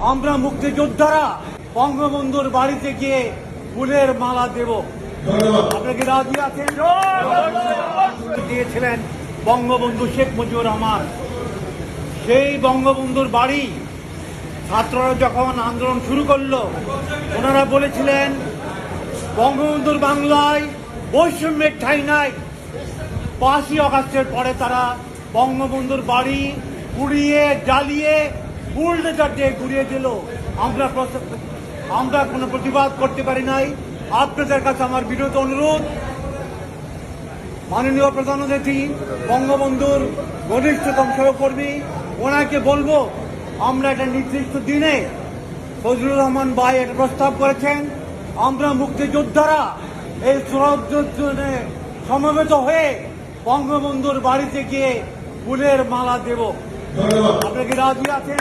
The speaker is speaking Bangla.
আমরা মুক্তিযোদ্ধারা বঙ্গবন্ধুর বাড়িতে গিয়ে ফুলের মালা দেব। আপনাকে রাজি আছেন? দিয়েছিলেন বঙ্গবন্ধু শেখ মুজিবুর রহমান। সেই বঙ্গবন্ধুর বাড়ি ছাত্ররা যখন আন্দোলন শুরু করল ওনারা বলেছিলেন বঙ্গবন্ধুর বাংলায় বৈষম্যের ঠাই নাই। পাঁচই অগাস্টের পরে তারা বঙ্গবন্ধুর বাড়ি পুড়িয়ে জ্বালিয়ে বুলডেজার দিয়ে ঘুরিয়ে দিল। আমরা আমরা কোনো প্রতিবাদ করতে পারি নাই। আপনাদের কাছে আমার বিরত অনুরোধ। মাননীয় প্রধান অতিথি, বঙ্গবন্ধুর ঘনিষ্ঠতম সহকর্মী, ওনাকে বলব, আমরা একটা নির্দিষ্ট দিনে ফজলুর রহমান ভাই একটা প্রস্তাব করেছেন, আমরা মুক্তিযোদ্ধারা এই সুরক্ষণে সমবেত হয়ে বঙ্গবন্ধুর বাড়িতে গিয়ে ফুলের মালা দেব। আপনাকে রাজি আছেন?